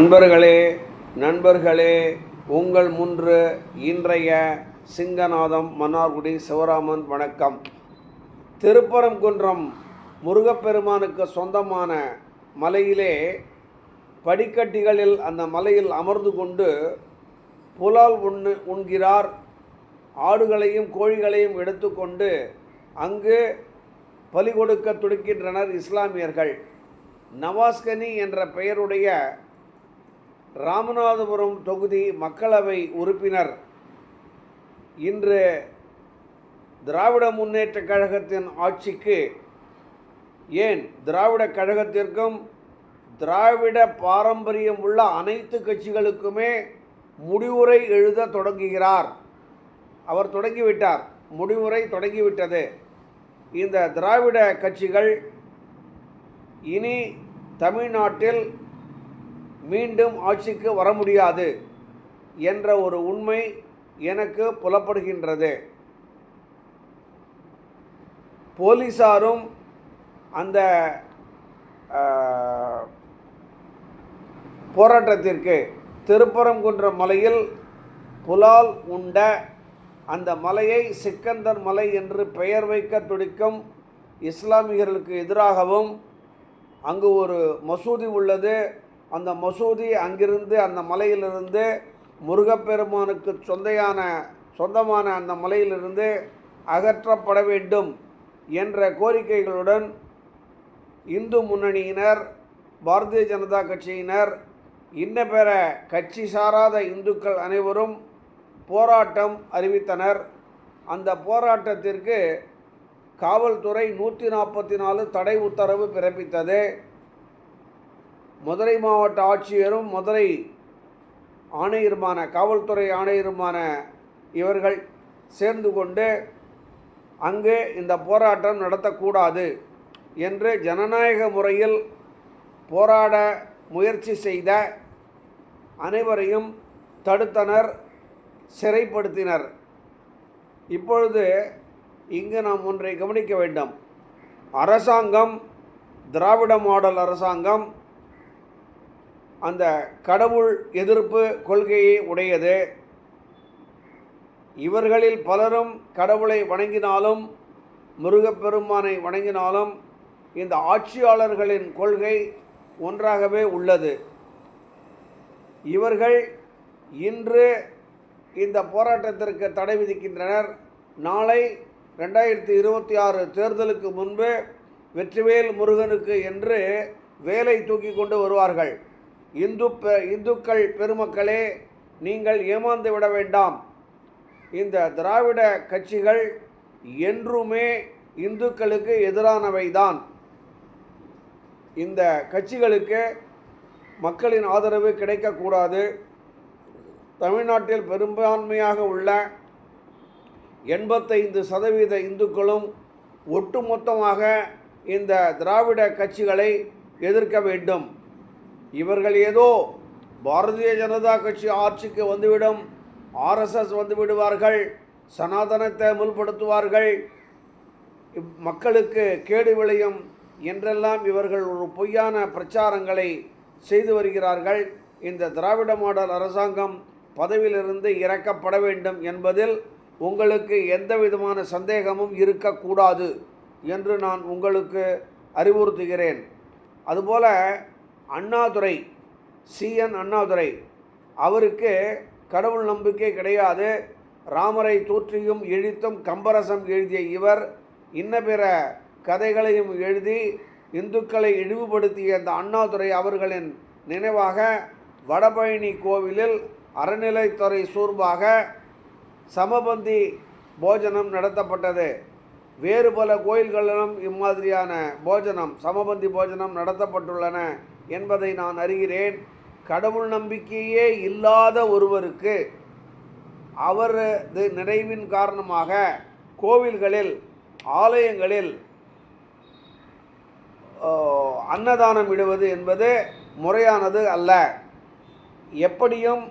நண்பர்களே நண்பர்களே உங்கள் முன்று இன்றைய சிங்கநாதம் மன்னார்குடி சிவராமன் வணக்கம். திருப்பரங்குன்றம் முருகப்பெருமானுக்கு சொந்தமான மலையிலே படிக்கட்டிகளில் அந்த மலையில் அமர்ந்து கொண்டு புலால் உண்ணு உண்கிறார். ஆடுகளையும் கோழிகளையும் எடுத்துக்கொண்டு அங்கு பலி கொடுக்க துடிக்கின்றனர் இஸ்லாமியர்கள். நவாஸ்கனி என்ற பெயருடைய ராமநாதபுரம் தொகுதி மக்களவை உறுப்பினர் இன்று திராவிட முன்னேற்றக் கழகத்தின் ஆட்சிக்கு ஏன் திராவிட கழகத்திற்கும் திராவிட பாரம்பரியம் உள்ள அனைத்து கட்சிகளுக்குமே முடிவுரை எழுத தொடங்குகிறார். அவர் தொடங்கிவிட்டார். முடிவுரை தொடங்கிவிட்டது. இந்த திராவிட கட்சிகள் இனி தமிழ்நாட்டில் மீண்டும் ஆட்சிக்கு வர முடியாது என்ற ஒரு உண்மை எனக்கு புலப்படுகின்றது. போலீஸாரும் அந்த போராட்டத்திற்கு திருப்பரங்குன்ற மலையில் புலால் உண்ட அந்த மலையை சிக்கந்தர் மலை என்று பெயர் வைக்க துடிக்கும் இஸ்லாமியர்களுக்கு எதிராகவும் அங்கு ஒரு மசூதி உள்ளது. அந்த மசூதி அங்கிருந்து அந்த மலையிலிருந்து முருகப்பெருமானுக்கு சொந்தையான சொந்தமான அந்த மலையிலிருந்து அகற்றப்பட வேண்டும் என்ற கோரிக்கைகளுடன் இந்து முன்னணியினர் பாரதிய ஜனதா கட்சியினர் இன்ன பெற கட்சி சாராத இந்துக்கள் அனைவரும் போராட்டம் அறிவித்தனர். அந்த போராட்டத்திற்கு காவல்துறை நூற்றி நாற்பத்தி நாலு தடை உத்தரவு பிறப்பித்தது. மதுரை மாவட்ட ஆட்சியரும் மதுரை ஆணையருமான காவல்துறை ஆணையருமான இவர்கள் சேர்ந்து கொண்டு அங்கு இந்த போராட்டம் நடத்தக்கூடாது என்று ஜனநாயக முறையில் போராட முயற்சி செய்த அனைவரையும் தடுத்தனர் சிறைப்படுத்தினர். இப்பொழுது இங்கு நாம் ஒன்றை கவனிக்க வேண்டும். அரசாங்கம் திராவிட மாடல் அரசாங்கம் அந்த கடவுள் எதிர்ப்பு கொள்கையை உடையது. இவர்களில் பலரும் கடவுளை வணங்கினாலும் முருகப்பெருமானை வணங்கினாலும் இந்த ஆட்சியாளர்களின் கொள்கை ஒன்றாகவே உள்ளது. இவர்கள் இன்று இந்த போராட்டத்திற்கு தடை விதிக்கின்றனர். நாளை ரெண்டாயிரத்தி இருபத்தி ஆறு தேர்தலுக்கு முன்பு வெற்றிவேல் முருகனுக்கு என்று வேலை தூக்கி கொண்டு வருவார்கள். இந்து பெ- இந்துக்கள் பெருமக்களே நீங்கள் ஏமாந்து விட வேண்டாம். இந்த திராவிட கட்சிகள் என்றுமே இந்துக்களுக்கு எதிரானவைதான். இந்த கட்சிகளுக்கு மக்களின் ஆதரவு கிடைக்கக்கூடாது. தமிழ்நாட்டில் பெரும்பான்மையாக உள்ள எண்பத்தைந்து சதவீத இந்துக்களும் ஒட்டுமொத்தமாக இந்த திராவிட கட்சிகளை எதிர்க்க வேண்டும். இவர்கள் ஏதோ பாரதிய ஜனதா கட்சி ஆட்சிக்கு வந்துவிடும் ஆர்எஸ்எஸ் வந்து விடுவார்கள் சனாதனத்தை அமுல்படுத்துவார்கள் மக்களுக்கு கேடு விளையும் என்றெல்லாம் இவர்கள் ஒரு பொய்யான பிரச்சாரங்களை செய்து வருகிறார்கள். இந்த திராவிட மாடல் அரசாங்கம் பதவியிலிருந்து இறக்கப்பட வேண்டும் என்பதில் உங்களுக்கு எந்த விதமான சந்தேகமும் இருக்கக்கூடாது என்று நான் உங்களுக்கு அறிவுறுத்துகிறேன். அதுபோல் அண்ணாதுரை சிஎன் அண்ணாதுரை. அவருக்கு கடவுள் நம்பிக்கை கிடையாது. ராமரை தூற்றியும் இழித்தும் கம்பரசம் எழுதிய இவர் இன்ன பிற கதைகளையும் எழுதி இந்துக்களை இழிவுபடுத்திய இந்த அண்ணாதுரை அவர்களின் நினைவாக வடபழனி கோவிலில் அறநிலைத்துறை சூர்பாக சமபந்தி போஜனம் நடத்தப்பட்டது. வேறு பல கோயில்களிலும் இம்மாதிரியான போஜனம் சமபந்தி போஜனம் நடத்தப்பட்டுள்ளன. என்பதை நான் அறிகிறேன். கடவுள் நம்பிக்கையே இல்லாத ஒருவருக்கு அவரது நினைவின் காரணமாக கோவில்களில் ஆலயங்களில் அன்னதானம் இடுவது என்பது முறையானது அல்ல. எப்படியும்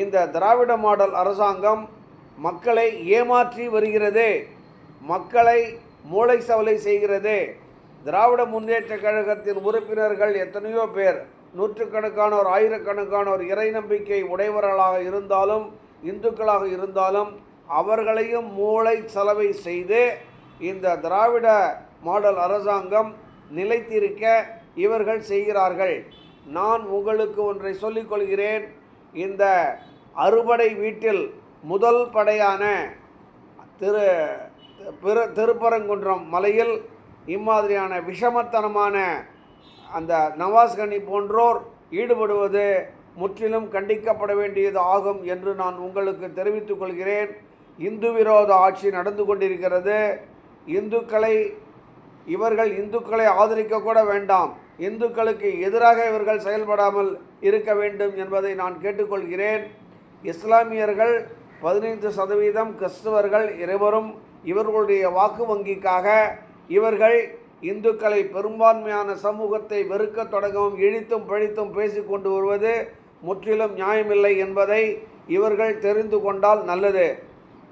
இந்த திராவிட மாடல் அரசாங்கம் மக்களை ஏமாற்றி வருகிறது. மக்களை மூளை சவலை செய்கிறது. திராவிட முன்னேற்ற கழகத்தின் உறுப்பினர்கள் எத்தனையோ பேர் நூற்றுக்கணக்கானோர் ஆயிரக்கணக்கானோர் இறை நம்பிக்கை உடையவர்களாக இருந்தாலும் இந்துக்களாக இருந்தாலும் அவர்களையும் மூளை செலவை செய்து இந்த திராவிட மாடல் அரசாங்கம் நிலைத்திருக்க இவர்கள் செய்கிறார்கள். நான் உங்களுக்கு ஒன்றை சொல்லிக் கொள்கிறேன். இந்த அறுபடை வீட்டில் முதல் படையான திரு பிற திருப்பரங்குன்றம் மலையில் இம்மாதிரியான விஷமத்தனமான அந்த நவாஸ்கனி போன்றோர் ஈடுபடுவது முற்றிலும் கண்டிக்கப்பட வேண்டியது ஆகும் என்று நான் உங்களுக்கு தெரிவித்துக் கொள்கிறேன். இந்து விரோத ஆட்சி நடந்து கொண்டிருக்கிறது. இந்துக்களை இவர்கள் இந்துக்களை ஆதரிக்க கூட வேண்டாம். இந்துக்களுக்கு எதிராக இவர்கள் செயல்படாமல் இருக்க வேண்டும் என்பதை நான் கேட்டுக்கொள்கிறேன். இஸ்லாமியர்கள் பதினைந்து சதவீதம் கிறிஸ்துவர்கள் இருவரும் இவர்களுடைய வாக்கு வங்கிக்காக இவர்கள் இந்துக்களை பெரும்பான்மையான சமூகத்தை வெறுக்கத் தொடங்கவும் இழித்தும் பழித்தும் பேசிக்கொண்டு வருவது முற்றிலும் நியாயமில்லை என்பதை இவர்கள் தெரிந்து கொண்டால் நல்லது.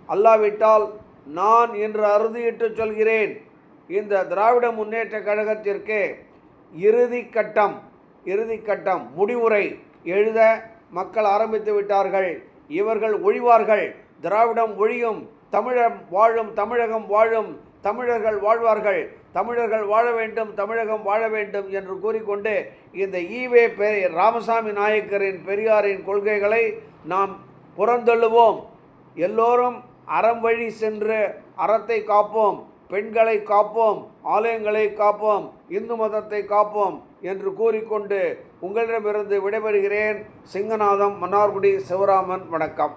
அல்லாவிட்டால் நான் இன்று அறுதியிட்டு சொல்கிறேன். இந்த திராவிட முன்னேற்ற கழகத்திற்கு இறுதி கட்டம் இறுதி கட்டம் முடிவுரை எழுத மக்கள் ஆரம்பித்து விட்டார்கள். இவர்கள் ஒழிவார்கள். திராவிடம் ஒழியும் தமிழம் வாழும் தமிழகம் வாழும் தமிழர்கள் வாழ்வார்கள். தமிழர்கள் வாழ வேண்டும் தமிழகம் வாழ வேண்டும் என்று கூறிக்கொண்டு இந்த ஈவே பெ ராமசாமி நாயக்கரின் பெரியாரின் கொள்கைகளை நாம் புறந்தள்ளுவோம். எல்லோரும் அறம் வழி சென்று அறத்தை காப்போம் பெண்களை காப்போம் ஆலயங்களை காப்போம் இந்து மதத்தை காப்போம் என்று கூறிக்கொண்டு உங்களிடமிருந்து விடைபெறுகிறேன். சிங்கநாதம் மன்னார்குடி சிவராமன் வணக்கம்.